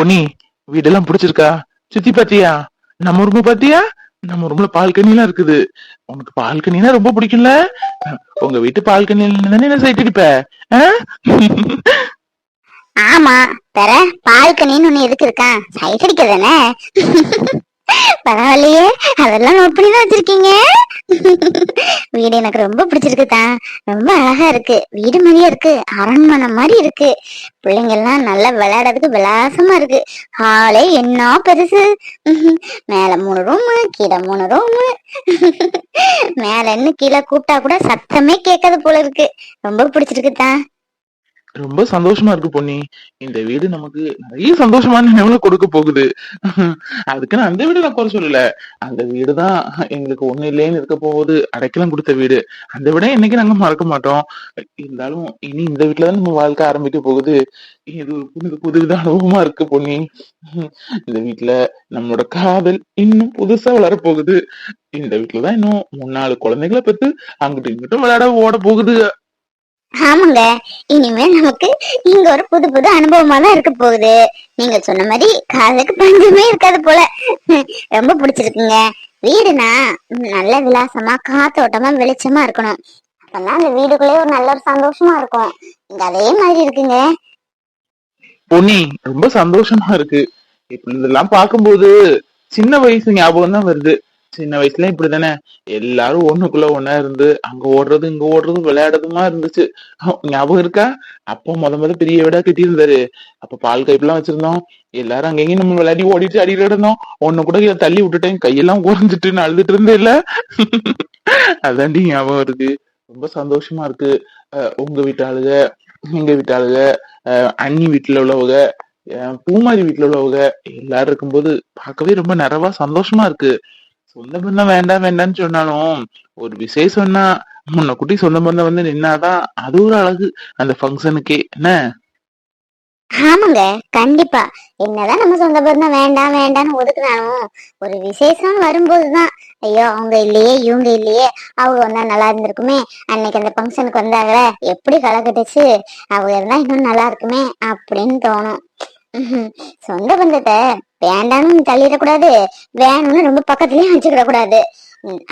பொன்னி வீடெல்லாம் பிடிச்சிருக்கா? சுத்தி பாத்தியா? நம்ம ரூம் பாத்தியா? நம்ம ரூம்ல பால்கனிலாம் இருக்குது. உனக்கு பால்கனினா ரொம்ப பிடிக்கும்ல? உங்க வீட்டு பால்கனில தானே என்ன சைட் அடிப்ப ஆமா தர பால்கனின்னு ஒண்ணு எதுக்கு இருக்கான் சைட் அடிக்கிறதானே பரவாயில்லையே அதெல்லாம் நோட் பண்ணி தான் வச்சிருக்கீங்க. வீடு எனக்கு ரொம்ப பிடிச்சிருக்கு தான் ரொம்ப அழகா இருக்கு. வீடு மாதிரியே இருக்கு. அரண்மனை மாதிரி இருக்கு. பிள்ளைங்க எல்லாம் நல்லா விளையாடுறதுக்கு விலாசமா இருக்கு. ஹாலே என்ன பெருசு. மேல மூணு ரூமு கீழே மூணு ரூமு மேல இன்னும் கீழே கூப்பிட்டா கூட சத்தமே கேட்காது போல இருக்கு. ரொம்ப பிடிச்சிருக்கு தான் ரொம்ப சந்தோஷமா இருக்கு பொன்னி. இந்த வீடு நமக்கு நிறைய சந்தோஷமான நினைவுல கொடுக்க போகுது. அதுக்கு நான் அந்த வீடு நான் குறை சொல்லல. அந்த வீடுதான் எங்களுக்கு ஒண்ணு இல்லைன்னு இருக்க போகுது. அடைக்கலம் கொடுத்த வீடு. அந்த விட என்னைக்கு நாங்க மறக்க மாட்டோம். இருந்தாலும் இனி இந்த வீட்டுலதான் நம்ம வாழ்க்கை ஆரம்பிக்க போகுது. இது புது புதுவித அனுபவமா இருக்கு பொன்னி. இந்த வீட்டுல நம்மளோட காதல் இன்னும் புதுசா வளர போகுது இந்த வீட்டுலதான் இன்னும் மூணு நாலு குழந்தைகளை பெற்று அங்கிட்டும் இங்கிட்டும் விளையாட ஓட போகுது. ஆமாங்க. இனிமே நமக்கு இங்க ஒரு புது புது அனுபவமா தான் இருக்க போகுது. நீங்க சொன்ன மாதிரி காதுக்கு பஞ்சமே இருக்காது போல. ரொம்ப பிடிச்சிருக்குங்க. வீடுனா நல்ல விலாசமா காத்தோட்டமா வெளிச்சமா இருக்கணும். அப்பதான் அந்த வீடுக்குள்ளே ஒரு நல்ல ஒரு சந்தோஷமா இருக்கும். இங்க அதே மாதிரி இருக்குங்க. பொன்னி ரொம்ப சந்தோஷமா இருக்கு. இப்ப இதெல்லாம் பார்க்கும்போது சின்ன வயசு ஞாபகம் தான் வருது. சின்ன வயசுல இப்படிதானே. எல்லாரும் ஒண்ணுக்குள்ள ஒண்ணா இருந்து அங்க ஓடுறது இங்க ஓடுறது விளையாடுறதுமா இருந்துச்சு. ஞாபகம் இருக்கா? அப்ப முத முத பெரிய வீடா கட்டி இருந்தாரு அப்ப பால் கைப்பெல்லாம் வச்சிருந்தோம். எல்லாரும் அங்கேயும் நம்ம விளையாடி ஓடிட்டு அடியில் இருந்தோம் ஒண்ணு கூட இதை தள்ளி விட்டுட்டேன். கையெல்லாம் குறைஞ்சிட்டு நான் அழுதுட்டு இருந்தேன் இல்ல அதாண்டி ஞாபகம் இருக்கு. ரொம்ப சந்தோஷமா இருக்கு. அஹ் உங்க வீட்டாளுக எங்க வீட்டு ஆளுக அஹ் அண்ணி வீட்டுல உள்ளவங்க பூமாரி வீட்டுல உள்ளவங்க எல்லாரும் இருக்கும்போது பார்க்கவே ரொம்ப நிறைவா சந்தோஷமா இருக்கு. சொந்த பந்தம் வேண்டாம் வேண்டாம்னு சொன்னாலும் ஒரு விசேஷம்னா முன்ன குட்டி சொந்த பந்தம் வந்து நின்னாதான் அது ஒரு அழகு. அந்த ஃபங்க்ஷனுக்கே என்ன? ஆமாங்க கண்டிப்பா. என்னதான் நம்ம சொந்த பந்தம் வேண்டாம் வேண்டாம்னு ஒதுக்குனாலும் ஒரு விசேஷம் வரும்போதுதான் ஐயோ அவங்க இல்லையே இவங்க இல்லையே அவங்க வந்தா நல்லா இருந்திருக்குமே அன்னைக்கு அந்த ஃபங்க்ஷனுக்கு வந்தாங்கள எப்படி கலக்கட்டுச்சு அவங்க இருந்தா இன்னும் நல்லா இருக்குமே அப்படின்னு தோணும். சொந்த பந்தத்தை வேண்டாம்னு தள்ளிடக்கூடாது. வேணும்னு ரொம்ப பக்கத்துலயும் வச்சுக்கிட கூடாது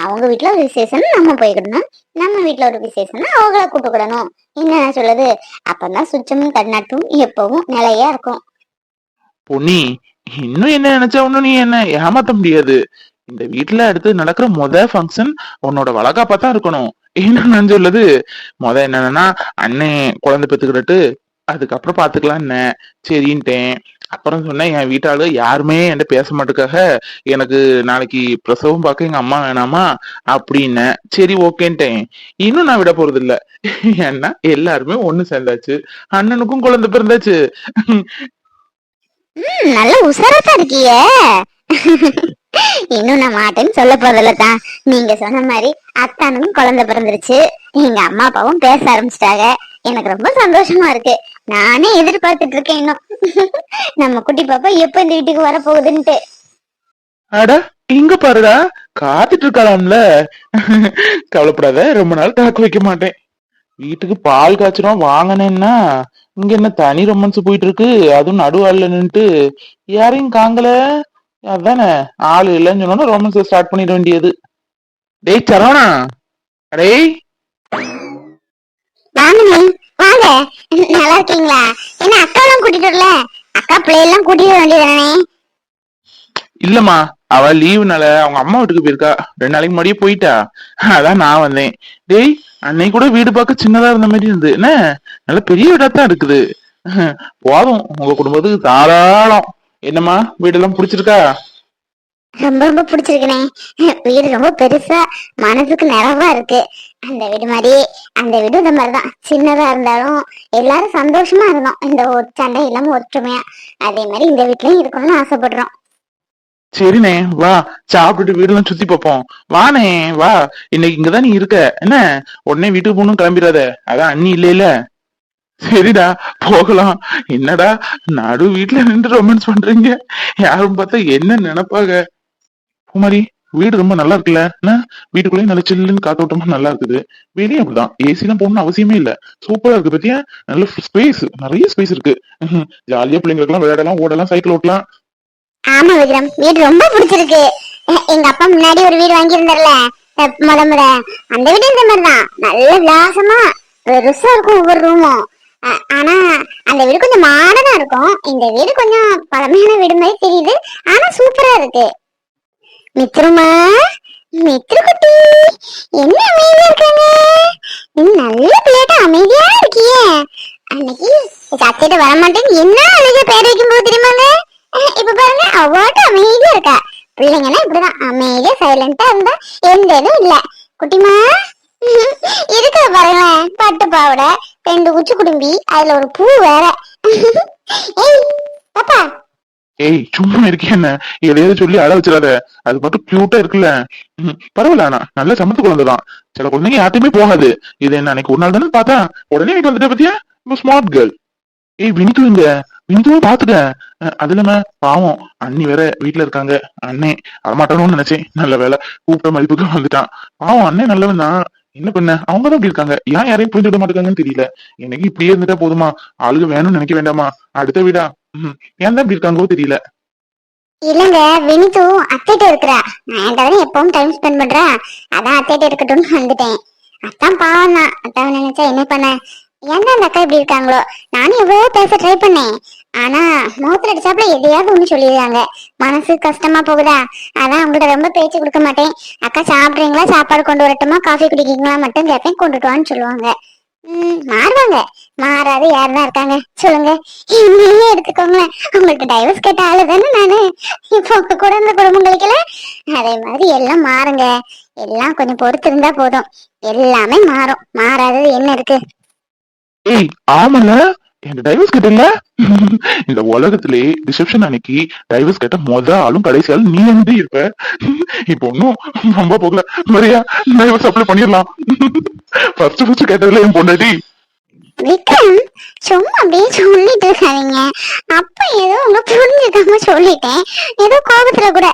அவங்க வீட்டுல ஒரு விசேஷம் நம்ம போய்க்கிடணும். நம்ம வீட்டுல ஒரு விசேஷம்னா அவங்கள கூப்பிட்டுக்கிடணும். என்ன சொல்லுது அப்பதான் சுச்சமும் கண்ணாட்டும் எப்பவும் நிலையா இருக்கும். பொன்னி இன்னும் என்ன நினைச்சா ஒண்ணு நீ என்ன ஏமாத்த முடியாது. இந்த வீட்டுல அடுத்து நடக்கிற முத ஃபங்க்ஷன் உன்னோட வழக்காப்பா தான் இருக்கணும். என்ன சொல்லுது முத என்னன்னா அண்ணன் குழந்தை பெத்துக்கிட்டு அதுக்கப்புறம் பாத்துக்கலாம் என்ன? சரின்ட்டேன். அப்புறம் சொன்னேன் என் வீட்டாளு யாருமே என்கிட்ட பேச மாட்டுக்காக எனக்கு நாளைக்கு பிரசவம் பார்க்க எங்க அம்மா வேணாமா? அப்படின்னேன் சரி ஓகேன்ட்டேன். இன்னும் நான் விட போறது இல்ல ஏன்னா எல்லாருமே ஒண்ணு சேர்ந்தாச்சு. அண்ணனுக்கும் குழந்தை பிறந்தாச்சு. நல்ல உசரத்தா இருக்கிய. இன்னும் நான் மாட்டேன்னு சொல்ல போறதில்ல தான் நீங்க சொன்ன மாதிரி அத்தானுக்கும் குழந்தை பிறந்துருச்சு. எங்க அம்மா அப்பாவும் பேச ஆரம்பிச்சிட்டாங்க. எனக்கு ரொம்ப சந்தோஷமா இருக்கு. நானே எதிர்பார்த்துட்டு இருக்கேன் இன்னும். நம்ம குட்டி பாப்பா எப்ப இந்த வீட்டுக்கு வர போகுதுன்ட்டு அட இங்க பாருடா காத்துட்டு இருக்கலாம்ல கவலைப்படாத ரொம்ப நாள் காக்க வைக்க மாட்டேன். வீட்டுக்கு பால் காய்ச்சறோம் வாங்கினேன்னா இங்க என்ன தனி ரொமான்ஸ் போயிட்டு இருக்கு அதுவும் நடுவாள்ல நின்னுட்டு யாரையும் காங்கல. அதானே ஆளு இல்லைன்னு சொன்னோன்னா ரொமான்ஸ் ஸ்டார்ட் பண்ணிட வேண்டியது. டேய் சரவணா. டேய். நல்லா இருக்கீங்களா? என்ன அக்காவெல்லாம் கூட்டிட்டு வரல? அக்கா பிள்ளையெல்லாம் கூட்டிட்டு வர வேண்டியதானே இல்லம்மா அவ லீவுனால அவங்க அம்மா வீட்டுக்கு போயிருக்கா. ரெண்டு நாளைக்கு முன்னாடியே போயிட்டா. அதான் நான் வந்தேன். டேய் அன்னைக்கு கூட வீடு பார்க்க சின்னதா இருந்த மாதிரி இருந்து என்ன? நல்ல பெரிய வீடா தான் இருக்குது. போதும் உங்க குடும்பத்துக்கு தாராளம். என்னம்மா வீடெல்லாம் பிடிச்சிருக்கா? ரொம்ப ரொம்ப பிடிச்சிருக்குனே. வீடு ரொம்ப பெருசா மனசுக்கு நிறைவா இருக்கு. அந்த வீடு மாதிரி அந்த வீடு இந்த மாதிரி தான் சின்னதா இருந்தாலும் எல்லாரும் சந்தோஷமா இருந்தோம். இந்த சண்டை இல்லாம ஒற்றுமையா. அதே மாதிரி இந்த வீட்லயும் இருக்கணும்னு ஆசைப்படுறோம். சரிண்ணே வா சாப்பிட்டுட்டு வீடுலாம் சுத்தி பார்ப்போம். வாண்ணே வா இன்னைக்கு இங்கதான் நீ இருக்க. என்ன? உடனே வீட்டுக்கு போகணும் கிளம்பிடாத. அதான் அண்ணி இல்லையில. சரிடா போகலாம். என்னடா நடு வீட்டுல நின்று ரொமான்ஸ் பண்றீங்க? யாரும் பார்த்தா என்ன நினைப்பாங்க? குமாரி வீடு ரொம்ப நல்லா இருக்குல்ல? என்ன? வீட்டுக்குள்ளேயும் நல்ல சில்லுன்னு காத்தோட்டமா நல்லா இருக்குது. வெளியே அப்படிதான். ஏசி தான் போகணும்னு அவசியமே இல்ல. சூப்பரா இருக்கு பத்தியா? நல்ல ஸ்பேஸ் நிறைய ஸ்பேஸ் இருக்கு. ஜாலியா பிள்ளைங்களுக்கு எல்லாம் விளையாடலாம் ஓடலாம் சைக்கிள் ஓட்டலாம். ஆமா விக்ரம். வீடு ரொம்ப பிடிச்சிருக்கு. எங்க அப்பா முன்னாடி ஒரு வீடு வாங்கியிருந்தார்ல அஹ் முத முத. அந்த வீடு இந்த மாதிரிதான். நல்ல விலாசமா. பெருசா இருக்கும் ஒவ்வொரு ரூமும் ஆனா அந்த வீடு கொஞ்சம் மாடனா இருக்கும். இந்த வீடு கொஞ்சம் பழமையான வீடு மாதிரி தெரியுது. ஆனா சூப்பரா இருக்கு. மித்ருமா? மித்ரு குட்டி என்ன அமைதியா இருக்காங்க? நீ நல்ல பிள்ளையாட்ட அமைதியா இருக்கியே. அன்னைக்கு சத்திட்ட வர மாட்டேன்னு என்ன அழகிய பேர் வைக்கும் போது தெரியுமாங்க இப்ப பாருங்க அவ்வளோ அமைதியா இருக்கா? பிள்ளைங்கன்னா இப்படிதான் அமைதியா சைலண்டா இருந்தா எந்த இதுவும் இல்ல. குட்டிமா இருக்கா பாருங்களேன்? பட்டு பாவாடை ரெண்டு குச்சி குடும்பி அதுல ஒரு பூ வேற. ஏய் பாப்பா ஏய் சும்மா இருக்கே என்ன? எதையாவது சொல்லி அழ வச்சிடாத. அது மட்டும் கியூட்டா இருக்குல்ல. பரவாயில்ல ஆனா நல்ல சமத்து குழந்தைதான். சில குழந்தைங்க யார்ட்டுமே போகாது. இது என்ன அன்னைக்கு ஒரு நாள் தானே பார்த்தா? உடனே வீட்டு வந்துட்ட பத்தியா? ஸ்மார்ட் கேர்ள் ஏய் வினிது இங்க. வினிதுவும் பாத்துட்டேன் அது இல்லாம பாவம் அண்ணி வேற வீட்டுல இருக்காங்க. அண்ணே வரமாட்டானோன்னு நினைச்சேன். நல்ல வேலை கூப்பிட்ட மதிப்புக்கு வந்துட்டான். பாவம் அண்ணே நல்லவன் தான். என்ன பண்ண? அவங்க தான் இப்படி இருக்காங்க. ஏன் யாரையும் புரிஞ்சு விட மாட்டேங்காங்கன்னு தெரியல. எனக்கு இப்படியே இருந்துட்டா போதுமா? ஆளுங்க வேணும்னு நினைக்க வேண்டாமா? அடுத்த வீடா? ஏன் இப்படி இருக்காங்களோ தெரியல. இல்லங்க வினிது அத்தைட்ட இருக்கிறா. நான் என்கிட்ட தானே எப்பவும் டைம் ஸ்பெண்ட் பண்றா அதான் அத்தைட்ட இருக்கட்டும்னு வந்துட்டேன். அத்தான் பாவம் தான். அத்தான் நினைச்சா என்ன பண்ண? ஏன்டா அந்த அக்கா இப்படி இருக்காங்களோ? நானும் எவ்வளவோ பேச ட்ரை பண்ணேன். ஆனா முகத்துல அடிச்சாப்புல எதையாவது ஒண்ணு சொல்லிடுறாங்க. மனசு கஷ்டமா போகுதா? அதான் அவங்ககிட்ட ரொம்ப பேச்சு கொடுக்க மாட்டேன். அக்கா சாப்பிடுறீங்களா? சாப்பாடு கொண்டு வரட்டுமா? காஃபி குடிக்கிறீங்களா? மட்டும் கேட்பேன் கொண்டுட்டு வான்னு சொல்லுவாங்க. மாறுவாங்க. மாறாத யார் இருக்காங்க? சொல்லுங்க. என்னையே எடுத்துக்கோங்களேன். உங்களுக்கு டைவர்ஸ் கேட்ட ஆளு தானே நானு. இப்போ கூட இந்த குடும்பம் கழிக்கல அதே மாதிரி எல்லாம் மாறுங்க. எல்லாம் கொஞ்சம் பொறுத்து இருந்தா போதும். எல்லாமே மாறும். மாறாதது என்ன இருக்கு? ஏய் என் டைவர்ஸ் கேட்ட இந்த உலகத்திலே ரிசப்ஷன் அன்னைக்கு டைவர்ஸ் கேட்ட மொத ஆளும் கடைசி ஆளும் நீ வந்து இருப்ப. இப்போ ஒன்னும் ரொம்ப போகல. மரியா டைவர்ஸ் அப்ளை பண்ணிடலாம். ஃபர்ஸ்ட் ஃபர்ஸ்ட் கேட்டதுல என் பொண்டாட்டி. விக்ரம் சும்மா அப்படியே சொல்லிட்டு இருக்காதீங்க. அப்ப ஏதோ உங்க புரிஞ்சுக்காம சொல்லிட்டேன். ஏதோ கோபத்துல கூட.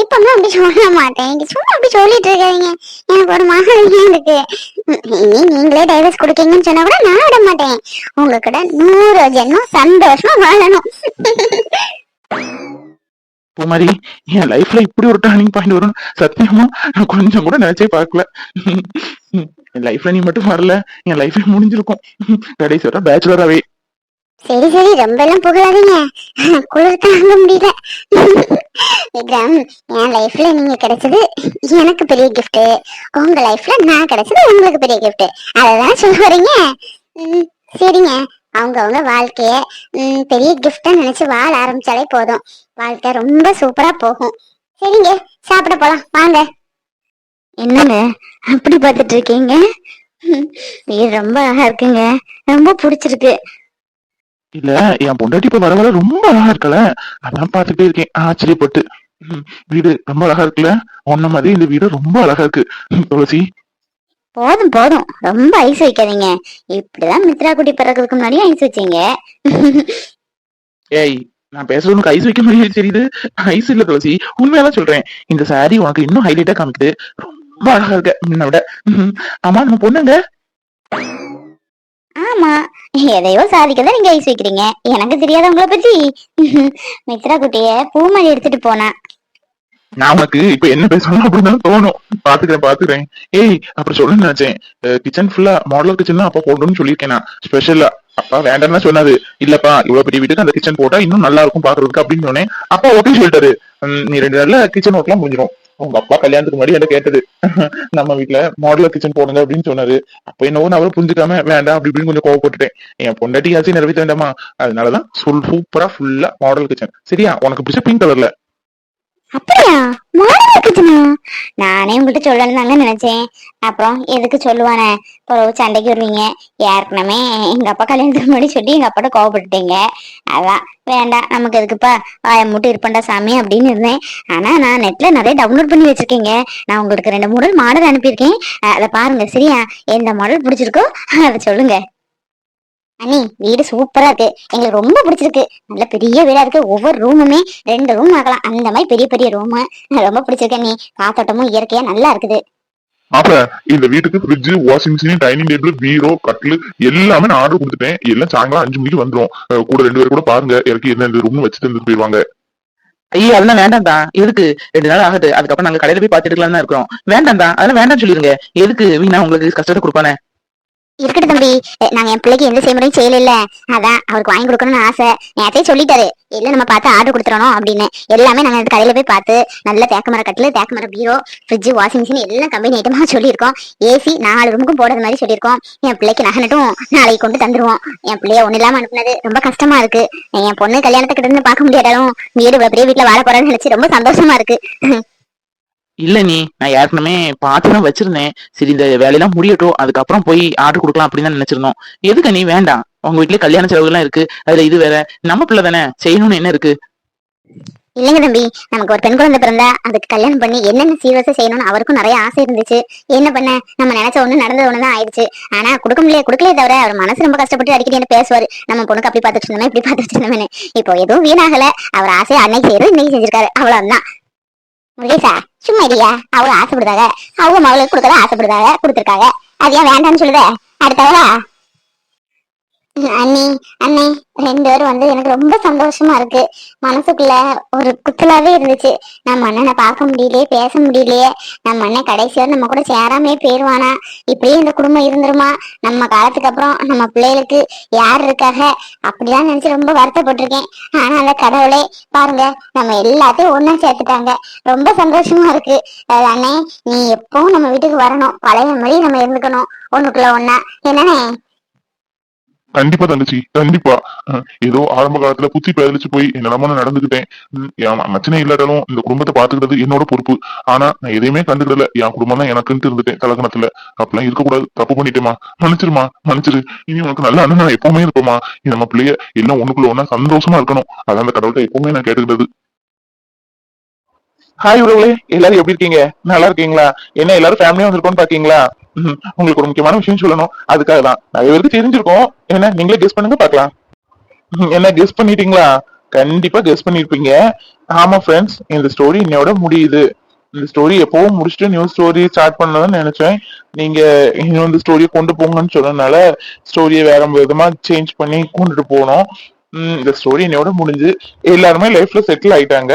இப்பெல்லாம் அப்படி சொல்ல மாட்டேன். சும்மா அப்படி சொல்லிட்டு இருக்காதீங்க. எனக்கு ஒரு மகளிர் இருக்கு. இனி நீங்களே டைவர்ஸ் கொடுக்கீங்கன்னு சொன்னா கூட நான் விட மாட்டேன். உங்க கூட நூறு ஜென்மம் சந்தோஷமா வாழணும். பூமாரி என் லைஃப்ல இப்படி ஒரு டர்னிங் பாயிண்ட் வரும். சத்தியமா நான் கொஞ்சம் கூட நினைச்சே பார்க்கல. என் லைஃப்ல நீ மட்டும் வரல. என் லைஃபே முடிஞ்சிருக்கும். கடைசி வர பேச்சுலராவே சரி சரி. ரொம்ப எல்லாம் புகழாதீங்க. குளிர் தாங்க முடியல. விக்ரம் என் லைஃப்ல நீங்க கிடைச்சது எனக்கு பெரிய கிஃப்ட் உங்க லைஃப்ல நான் கிடைச்சது உங்களுக்கு பெரிய கிஃப்ட் அததான் சொல்ல வரீங்க? சரிங்க. அவங்க அவங்க வாழ்க்கைய பெரிய கிஃப்டா நினைச்சு வாழ ஆரம்பிச்சாலே போதும். வாழ்க்கை ரொம்ப சூப்பரா போகும். சரிங்க சாப்பிட போலாம். வாங்க. என்னங்க அப்படி பார்த்துட்டு இருக்கீங்க? வீடு ரொம்ப அழகா இருக்குங்க. ரொம்ப பிடிச்சிருக்கு. இல்ல என் பொண்டாட்டி இப்ப வர வர ரொம்ப அழகா இருக்கல. அதான் பாத்துட்டே இருக்கேன். ஆச்சரியப்பட்டு. வீடு ரொம்ப அழகா இருக்குல்ல? உன்ன மாதிரி இந்த வீடு ரொம்ப அழகா இருக்கு. துளசி போதும் போதும். ரொம்ப ஐஸ் வைக்காதீங்க. இப்படிதான் மித்ரா குட்டி பிறக்கிறதுக்கு முன்னாடி ஐஸ் வச்சீங்க. ஏய் நான் பேசுறது உனக்கு ஐஸ் வைக்க மாதிரியே தெரியுது. ஐஸ் இல்ல துளசி உண்மையாதான் சொல்றேன். இந்த saree உனக்கு இன்னும் ஹைலைட்டா காமிக்குது. ரொம்ப அழகா இருக்க. முன்ன விட. ஆமா நம்ம பொண்ணுங்க ஆமா. எதையோ சாதிக்கதான் நீங்க ஐஸ் வைக்கிறீங்க. எனக்கு தெரியாத உங்களை பத்தி. மித்ரா குட்டிய பூமணி எடுத்துட்டு போனா. நான் உனக்கு இப்ப என்ன பேசணும் அப்படின்னு தோணும். பாத்துக்கிறேன் பாத்துக்கிறேன். ஏய் அப்படி சொல்லணும்னு நினைச்சேன். கிச்சன் ஃபுல்லா மாடலர் கிச்சன் தான் அப்பா போடணும்னு சொல்லியிருக்கேன் நான். ஸ்பெஷலா அப்பா வேண்டாம்னு சொன்னாரு. இல்லப்பா இவ்வளவு பெரிய வீட்டுக்கு அந்த கிச்சன் போட்டா இன்னும் நல்லா இருக்கும் பாக்குறதுக்கு அப்படின்னு சொன்னேன். அப்பா ஓகே சொல்லிட்டாரு. நீ ரெண்டு நாள்ல கிச்சன் ஓட்டலாம் முடிஞ்சிடும் உங்க அப்பா கல்யாணத்துக்கு முன்னாடி என்ன கேட்டது? நம்ம வீட்டுல மாடலர் கிச்சன் போடுங்க அப்படின்னு சொன்னாரு. அப்ப என்னவோ அவரை புரிஞ்சுக்காம வேண்டாம் அப்படி இப்படின்னு கொஞ்சம் கோவப்பட்டுட்டேன். என் பொண்டாட்டியாச்சும் நிறைவேற்ற வேண்டாமா? அதனாலதான் சொல் சூப்பரா ஃபுல்லா மாடல் கிச்சன் சரியா? உனக்கு பிடிச்ச பிங்க் கலர்ல அப்படியா? மாடல் நானே உங்ககிட்ட சொல்லணும் தாங்க நினைச்சேன். அப்புறம் எதுக்கு சொல்லுவானே? பிறகு சண்டைக்கு வருவீங்க. ஏற்கனவே எங்க அப்பா கல்யாணத்துக்கு முன்னாடி சொல்லி எங்க அப்பாட்ட கோவப்பட்டுட்டீங்க. அதான். வேண்டாம். நமக்கு எதுக்குப்பா? வாய மூட்டு இருப்பண்டா சாமி அப்படின்னு இருந்தேன். ஆனா நான் நெட்ல நிறைய டவுன்லோட் பண்ணி வச்சிருக்கீங்க. நான் உங்களுக்கு ரெண்டு மூணு மாடல் அனுப்பியிருக்கேன். அதை பாருங்க. சரியா? எந்த மாடல் பிடிச்சிருக்கோ அதை சொல்லுங்க. அண்ணி வீடு சூப்பரா இருக்கு. எங்களுக்கு ரொம்ப பிடிச்சிருக்கு. நல்ல பெரிய வீடா இருக்கு. ஒவ்வொரு ரூமுமே ரெண்டு ரூம் ஆகலாம் அந்த மாதிரி பெரிய பெரிய ரூம் ரொம்ப பிடிச்சிருக்கு அண்ணி. காத்தோட்டமும் இயற்கையா நல்லா இருக்குது. அப்ப இந்த வீட்டுக்கு fridge washing machine dining table பீரோ கட்டில் எல்லாமே நான் ஆர்டர் கொடுத்துட்டேன். எல்லாம் சாயங்காலம் அஞ்சு மணிக்கு வந்துரும். அஹ் கூட ரெண்டு பேரும் கூட பாருங்க. இறக்கி என்ன இந்த ரூம் வச்சுட்டு இருந்துட்டு போயிருவாங்க. ஐயோ அதெல்லாம் வேண்டாம் தான். எதுக்கு? ரெண்டு நாள் ஆகுது. அதுக்கப்புறம் நாங்க கடையில போய் பாத்துட்டுலாம் தான் இருக்கிறோம். வேண்டாம் தான். அதெல்லாம் வேண்டாம் சொல்லிருங்க. எதுக்கு? வீணா உங்களுக்கு கஷ்டத்தை கொடுப்பானே. இருக்கட்டும் தம்பி. நாங்க என் பிள்ளைக்கு எந்த செய்முறையும் செய்யல இல்ல அதான் அவருக்கு வாங்கி கொடுக்கணும்னு ஆசை. நேரத்தையும் சொல்லிட்டாரு. இல்ல நம்ம பார்த்து ஆர்டர் கொடுத்துறோம் அப்படின்னு. எல்லாமே நாங்க அந்த கடையில போய் பார்த்து நல்ல தேக்கமர கட்டில் தேக்கமர பீரோ ஃப்ரிட்ஜ் வாஷிங் மிஷின் எல்லாம் கம்பெனி ஐட்டமா சொல்லியிருக்கோம். ஏசி நாலு ரூமுக்கும் போடுற மாதிரி சொல்லியிருக்கோம். என் பிள்ளைக்கு நகனட்டும் நாளைக்கு கொண்டு தந்துருவோம். என் பிள்ளைய ஒண்ணு இல்லாம அனுப்புனது ரொம்ப கஷ்டமா இருக்கு. என் பொண்ணு கல்யாணத்துக்கு இருந்து பார்க்க முடியாதாலும் வீடு இவ்வளவு பெரிய வீட்டுல வாழ போறேன்னு நினைச்சு ரொம்ப சந்தோஷமா இருக்கு. இல்ல நீ நான் ஏற்கனவே பார்த்துதான் வச்சிருந்தேன். சரி இந்த வேலையெல்லாம் முடியட்டும். அதுக்கப்புறம் போய் ஆர்டர் கொடுக்கலாம் அப்படின்னு தான் நினைச்சிருந்தோம். எதுக்கு நீ வேண்டாம்? உங்க வீட்லயே கல்யாண செலவுகள்லாம் இருக்கு. அதுல இது வேற. நம்ம பிள்ளை தானே. செய்யணும்னு என்ன இருக்கு? இல்லைங்க தம்பி. நமக்கு ஒரு பெண் குழந்தை பிறந்தா அதுக்கு கல்யாணம் பண்ணி என்னென்ன சீரியஸா செய்யணும்னு அவருக்கும் நிறைய ஆசை இருந்துச்சு. என்ன பண்ண? நம்ம நினைச்ச ஒண்ணு நடந்தது ஒண்ணுதான் ஆயிடுச்சு. ஆனா கொடுக்க முடியல கொடுக்கலையே தவிர அவர் மனசு ரொம்ப கஷ்டப்பட்டு அடிக்கடி என்ன பேசுவாரு. நம்ம பொண்ணுக்கு அப்படி பார்த்துட்டு இருந்தோமே இப்படி பார்த்துட்டு இருந்தோமே இப்போ எதுவும் வீணாகல. அவர் ஆசையை அன்னைக்கு செய்யறது இன்னைக்கு செஞ்சிருக்காரு. அவ்வளவுதான். முருகேசா சும்மா இல்லையா அவங்க ஆசைப்படுதாங்க அவங்க மகளுக்கு கொடுக்கறத ஆசைப்படுதாங்க கொடுத்துருக்காங்க அது ஏன் வேண்டாம்னு சொல்லுத? அடுத்தவரா அண்ணி அண்ணே ரெண்டு பேரும் வந்து எனக்கு ரொம்ப சந்தோஷமா இருக்கு. மனசுக்குள்ள ஒரு குத்தலாவே இருந்துச்சு. நம்ம அண்ணனை பார்க்க முடியலையே பேச முடியலையே. நம்ம அண்ணன் கடைசியா நம்ம கூட சேராமே போயிடுவானா இப்படியே இந்த குடும்பம் இருந்துருமா? நம்ம காலத்துக்கு அப்புறம் நம்ம பிள்ளைகளுக்கு யார் இருக்காக அப்படிலாம் நினைச்சு ரொம்ப வருத்தப்பட்டிருக்கேன். ஆனா அந்த கடவுளே பாருங்க நம்ம எல்லாத்தையும் ஒண்ணா சேர்த்துட்டாங்க. ரொம்ப சந்தோஷமா இருக்கு. அண்ணே நீ எப்பவும் நம்ம வீட்டுக்கு வரணும். பழைய மாதிரி நம்ம இருந்துக்கணும். ஒண்ணுக்குள்ள ஒன்னா என்னண்ணே? கண்டிப்பா தங்கச்சி கண்டிப்பா. ஏதோ ஆரம்ப காலத்துல புத்தி பதிலிச்சு போய் என்னெல்லாமோ நான் நடந்துக்கிட்டேன் உம் மச்சனே இல்லாட்டாலும் இந்த குடும்பத்தை பாத்துக்கிறது என்னோட பொறுப்பு. ஆனா நான் எதையுமே கண்டுக்கிடல. என் குடும்பம் தான் எனக்குன்ட்டு இருந்துட்டேன் கலக்கணத்துல அப்படிலாம் இருக்கக்கூடாது. தப்பு பண்ணிட்டேமா மன்னிச்சிருமா மன்னிச்சிரு. இனி உனக்கு நல்ல அண்ணன் நான் எப்பவுமே இருப்போமா நம்ம பிள்ளைய எல்லாம் ஒண்ணுக்குள்ள ஒன்னா சந்தோஷமா இருக்கணும். அதான் அந்த கடவுள்கிட்ட எப்பவுமே நான் கேட்டுக்கிட்டது. ஹாய் உறவுகளே எல்லாரும் எப்படி இருக்கீங்க? நல்லா இருக்கீங்களா? என்ன எல்லாரும் ஃபேமிலியா வந்திருக்கோம்னு பாக்கீங்களா ம், உங்களுக்கு ஒரு முக்கியமான விஷயம் சொல்லணும். அதுக்காக தான். நிறைய பேருக்கு தெரிஞ்சிருக்கோம். என்ன நீங்களே கெஸ் பண்ணுங்க பார்க்கலாம். ம், என்ன கெஸ் பண்ணிட்டீங்களா? கண்டிப்பா கெஸ் பண்ணிருப்பீங்க. ஆமா ஃப்ரெண்ட்ஸ் இந்த ஸ்டோரி என்னோட முடியுது. இந்த ஸ்டோரி எப்பவும் முடிச்சுட்டு நியூ ஸ்டோரி ஸ்டார்ட் பண்ணணும்னு நினைச்சேன். நீங்க இன்னும் இந்த ஸ்டோரியை கொண்டு போங்கன்னு சொன்னதுனால ஸ்டோரியை வேற விதமா சேஞ்ச் பண்ணி கொண்டுட்டு போனோம். ம், இந்த ஸ்டோரி என்னோட முடிஞ்சு. எல்லாருமே லைஃப்ல செட்டில் ஆயிட்டாங்க.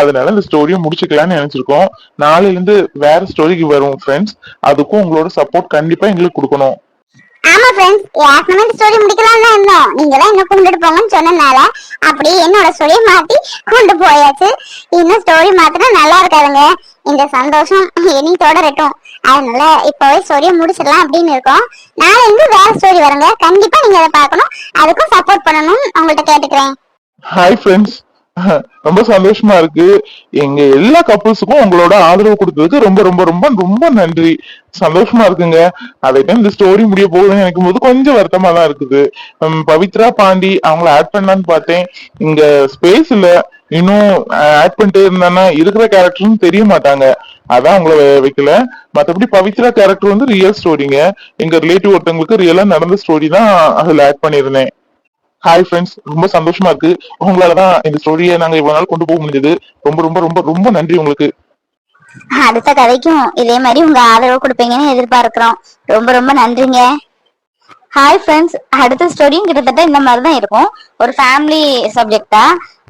அதனால இந்த ஸ்டோரியை முடிச்சுக்கலாம்னு நினைச்சிருக்கோம். நாளைல இருந்து வேற ஸ்டோரிக்கு வரும் ஃப்ரெண்ட்ஸ் அதுக்கும் உங்களோட சப்போர்ட் கண்டிப்பா எங்களுக்கு கொடுக்கணும். ஆமா ஃப்ரெண்ட்ஸ் ஏற்கனவே இந்த ஸ்டோரி முடிக்கலாம் தான் இருந்தோம். நீங்க தான் என்ன கொண்டுட்டு போங்கன்னு சொன்னனால அப்படியே என்னோட ஸ்டோரியை மாத்தி கொண்டு போயாச்சு. இன்னும் ஸ்டோரி மாத்தினா நல்லா இருக்காதுங்க. இந்த சந்தோஷம் இனி தொடரட்டும். அதனால இப்பவே ஸ்டோரியை முடிச்சிடலாம் அப்படின்னு இருக்கோம். நாளை இருந்து வேற ஸ்டோரி வருங்க. கண்டிப்பா நீங்க அதை பார்க்கணும். அதுக்கும் சப்போர்ட் பண்ணணும்னு உங்கள்ட்ட கேட்டுக்கிறேன். ஹாய் ஃப்ரெண்ட்ஸ் ரொம்ப சந்தோஷமா இருக்கு. எங்க எல்லா கப்புள்ஸுக்கும் உங்களோட ஆதரவு கொடுத்ததுக்கு ரொம்ப ரொம்ப ரொம்ப ரொம்ப நன்றி. சந்தோஷமா இருக்குங்க. அதே டைம் இந்த ஸ்டோரி முடிய போகுதுன்னு நினைக்கும் போது கொஞ்சம் வருத்தமா தான் இருக்குது. பவித்ரா பாண்டி அவங்கள ஆட் பண்ணலான்னு பார்த்தேன். இங்க ஸ்பேஸ் இல்ல இன்னும் ஆட் பண்ணிட்டே இருந்தானா இருக்கிற கேரக்டரும் தெரிய மாட்டாங்க. அதான் உங்களை வைக்கல. மற்றபடி பவித்ரா கேரக்டர் வந்து ரியல் ஸ்டோரிங்க எங்க ரிலேட்டிவ் ஒருத்தவங்களுக்கு ரியலா நடந்த ஸ்டோரி தான் அதுல ஆட் பண்ணியிருந்தேன். ஹாய் ஃப்ரெண்ட்ஸ் ரொம்ப சந்தோஷமா இருக்கு. உங்களாலதான் இந்த ஸ்டோரியை நாங்க இவ்வளவு நாள் கொண்டு போக முடிஞ்சது. ரொம்ப ரொம்ப ரொம்ப ரொம்ப நன்றி உங்களுக்கு. அடுத்த கதைக்கும் இதே மாதிரி உங்க ஆதரவு கொடுப்பீங்கன்னு எதிர்பார்க்கிறோம். ரொம்ப ரொம்ப நன்றிங்க. ஹாய் ஃப்ரெண்ட்ஸ் அடுத்த ஸ்டோரியும் கிட்டத்தட்ட இந்த மாதிரி தான் இருக்கும். ஒரு ஃபேமிலி சப்ஜெக்டா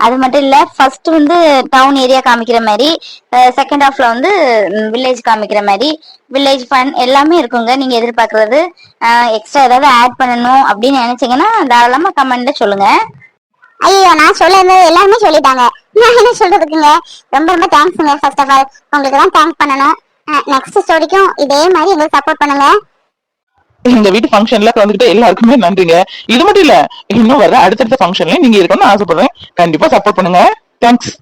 அது மட்டும் இல்ல ஃபர்ஸ்ட் வந்து டவுன் ஏரியா காமிக்கிற மாதிரி செகண்ட் ஹாஃப்ல வந்து வில்லேஜ் காமிக்கிற மாதிரி வில்லேஜ் ஃபன் எல்லாமே இருக்குங்க. நீங்க எதிர்பார்க்கறது எக்ஸ்ட்ரா ஏதாவது ஆட் பண்ணணும் அப்படின்னு நினைச்சீங்கன்னா தாராளமா கமெண்ட்ல சொல்லுங்க. ஐயோ நான் சொல்லுறது எல்லாருமே சொல்லிட்டாங்க. நான் என்ன சொல்றதுக்குங்க? ரொம்ப ரொம்ப தேங்க்ஸுங்க ஃபர்ஸ்ட் ஆஃப் ஆல் உங்களுக்கு தான் தேங்க் பண்ணணும் நெக்ஸ்ட் ஸ்டோரிக்கும் இதே மாதிரி எங்களுக்கு சப்போர்ட் பண்ணுங்க. எங்க வீட்டு ஃபங்க்ஷன்ல கலந்துகிட்ட எல்லாருக்குமே நன்றிங்க. இது மட்டும் இல்ல இன்னும் வர அடுத்தடுத்த ஃபங்க்ஷன்ல நீங்க இருக்கணும்னு ஆசைப்படுறேன். கண்டிப்பா சப்போர்ட் பண்ணுங்க. தேங்க்ஸ்